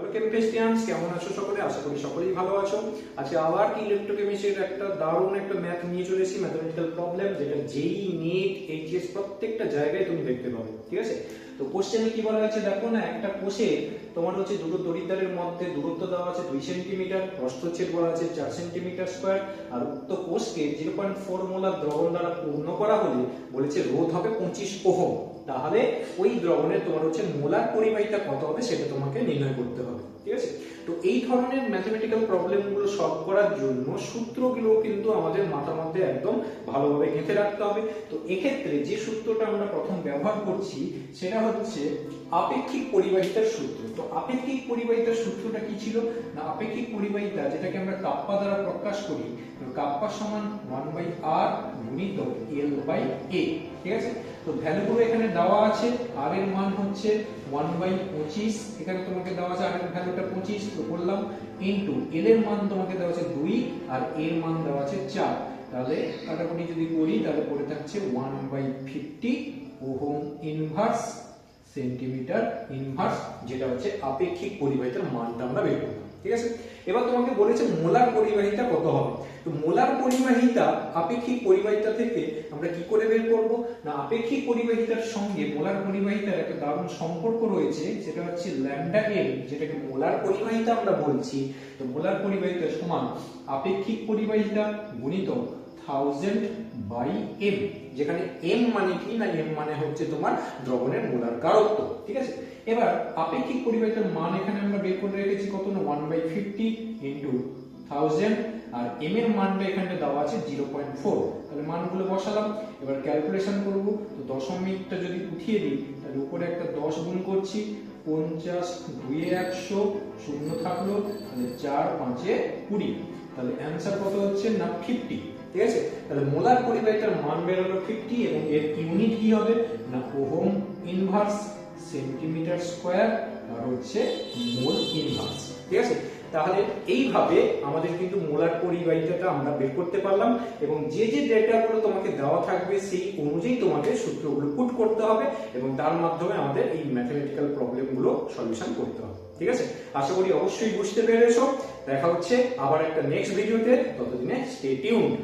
Hello কেমিস্ট্রিয়ান্স কেমন আছো সকলে? আশা করি সকলেই ভালো আছো। আজকে আবার কি ইলেকট্রোকেমিস্ট্রির একটা দারুণ একটা ম্যাথ নিয়ে চলে এসেছি ম্যাথমেটিক্যাল প্রবলেম যেটা যেই নেট এইচএস প্রত্যেকটা জায়গায় তুমি দেখতে পাবে, ঠিক আছে? তো কোশ্চেনে কি বলা হয়েছে? দেখো না, একটা কোষে তোমার হচ্ছে দুটো দরিদ্রের মধ্যে দূরত্ব দেওয়া আছে দুই সেন্টিমিটার, প্রস্থচ্ছেদ বলা আছে চার সেন্টিমিটার স্কোয়ার আর উক্ত কোষকে জিরো পয়েন্ট ফোর মোলার দ্রবণ দ্বারা পূর্ণ করা হলে বলেছে রোধ হবে পঁচিশ ওহম। তাহলে ওই দ্রবণের তোমার হচ্ছে মোলার পরিবাহিতা কত হবে সেটা তোমাকে নির্ণয় করতে হবে, ঠিক আছে? তো এই ধরনের ম্যাথমেটিক্যাল প্রবলেমগুলো সলভ করার জন্য সূত্রগুলো কিন্তু আমাদের মাথার মধ্যে একদম ভালোভাবে গেঁথে রাখতে হবে। তো এক্ষেত্রে যে সূত্রটা আমরা প্রথম ব্যবহার করছি, সেটা হচ্ছে আপেক্ষিক পরিবাহিতার সূত্র। তো আপেক্ষিক পরিবাহিতার সূত্রটা কি ছিল? না, আপেক্ষিক পরিবাহিতা, যেটাকে আমরা কাপ্পা দ্বারা প্রকাশ করি কাপ্পা সমান ওয়ান বাই আর গুণিত এল বাই এ ঠিক আছে? তো ভ্যালুগুলো এখানে দেওয়া আছে আর এর মান হচ্ছে ওয়ান বাই পঁচিশ, এখানে তোমাকে দেওয়া আছে আর এর ভ্যালুটা পঁচিশ, তো করলাম ইন্টু এল এর মান তোমাকে দেওয়া আছে দুই, আর এর মান দেওয়া আছে চার। তাহলে কাটাকুটি যদি করি, তাহলে পড়ে থাকছে one by fifty ohm inverse centimetre inverse যেটা হচ্ছে আপেক্ষিক পরিবাহিতার মানটা আমরা বের করলাম, ঠিক আছে? এবার তোমাকে বলেছে মোলার পরিবাহিতা কত হবে? তো মোলার পরিবাহিতা আপেক্ষিক পরিবাহিতা থেকে আমরা কি করে বের করব? না, আপেক্ষিক পরিবাহিতার সঙ্গে মোলার পরিবাহিতার একটা দারুণ সম্পর্ক রয়েছে, সেটা হচ্ছে ল্যামডা এম যেটাকে মোলার পরিবাহিতা আমরা বলছি। তো মোলার পরিবাহিতা সমান আপেক্ষিক পরিবাহিতা গুণিত থাউজেন্ড বাই এম যেখানে এম মানে কি না এম মানে হচ্ছে তোমার দ্রবণের মোলার গাঢ়ত্ব, ঠিক আছে? এবার আপেক্ষিক পরিবাহিতার মান এখানে আমরা বের করে রেখেছি কত না? One by fifty into thousand R M এর মানটা এখানে দেওয়া আছে জিরো পয়েন্ট ফোর তাহলে মানগুলো বসালাম, এবার ক্যালকুলেশন করব। তো দশমিকটা যদি উঠিয়ে দিই, তাহলে উপরে একটা দশ গুণ করছি পঞ্চাশ দুয়ে একশো, শূন্য থাকল, তাহলে চার পাঁচে কুড়ি। তাহলে অ্যান্সার কত হচ্ছে? না ফিফটি ঠিক আছে? তাহলে মোলার পরিবাহিতার মান বেরোলো ফিফটি এবং এর ইউনিট কি হবে? না, ওহম ইনভার্স সেন্টিমিটার স্কোয়ার আর হচ্ছে মোল ইনভার্স, ঠিক আছে? তাহলে এইভাবে আমাদের কিন্তু মোলার পরিবাহিতাটা আমরা বের করতে পারলাম এবং যে যে ডেটাগুলো তোমাকে দেওয়া থাকবে সেই অনুযায়ী তোমাকে সূত্রগুলো পুট করতে হবে এবং তার মাধ্যমে আমাদের এই ম্যাথমেটিক্যাল প্রবলেমগুলো সলিউশন করতে হবে, ঠিক আছে? আশা করি অবশ্যই বুঝতে পেরেছ। দেখা হচ্ছে আবার একটা নেক্সট ভিডিওতে ততদিনে স্টে টিউনড